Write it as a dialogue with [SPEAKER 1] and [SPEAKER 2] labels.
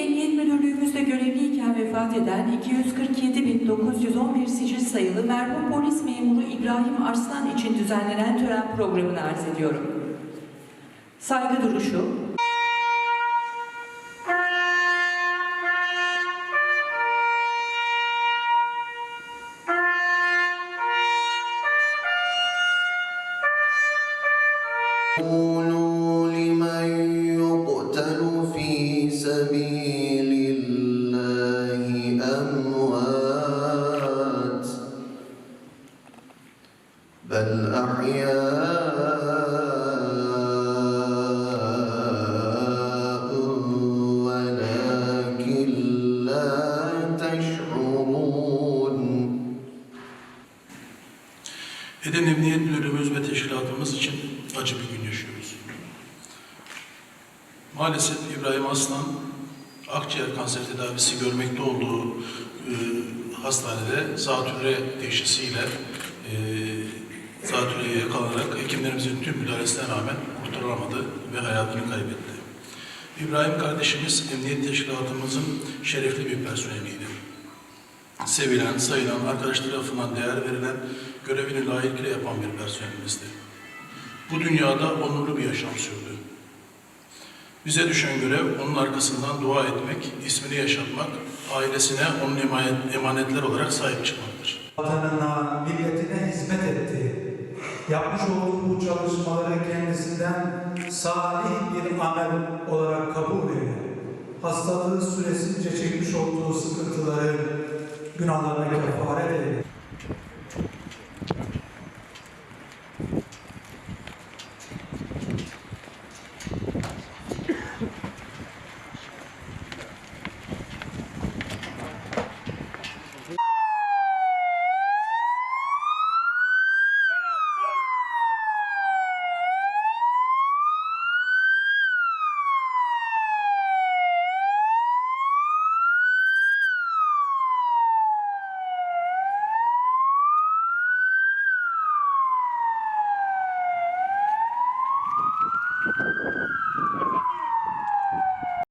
[SPEAKER 1] Emniyet Müdürlüğümüzde görevliyken vefat eden 247.911 sicil sayılı merhum polis memuru İbrahim Arslan için düzenlenen tören programını arz ediyorum. Saygı duruşu,
[SPEAKER 2] قولوا لمن يقتل في سبيل الله أموات بل أحياء ولكن لا تشعرون
[SPEAKER 3] Eden Emniyet Müdürlüğümüz ve teşkilatımız için acı bir gün yaşıyoruz. Maalesef İbrahim Aslan akciğer kanser tedavisi görmekte olduğu e, hastanede zatürre teşhisiyle e, zatürreye yakalanarak hekimlerimizin tüm müdahalesine rağmen kurtarılamadı ve hayatını kaybetti. İbrahim kardeşimiz emniyet teşkilatımızın şerefli bir personeliydi sevilen, sayılan, arkadaşları tarafından değer verilen, görevini layıkıyla yapan bir personelimizdi. Bu dünyada onurlu bir yaşam sürdü. Bize düşen görev onun arkasından dua etmek, ismini yaşatmak, ailesine onun emanet, emanetler olarak sahip çıkmaktır.
[SPEAKER 4] vatanına, milletine hizmet etti. Yapmış olduğu bu çalışmaları kendisinden salih bir amel olarak kabul eyle. Hastalığı süresince çekmiş olduğu sıkıntıları günahlarına kefaret Thank you.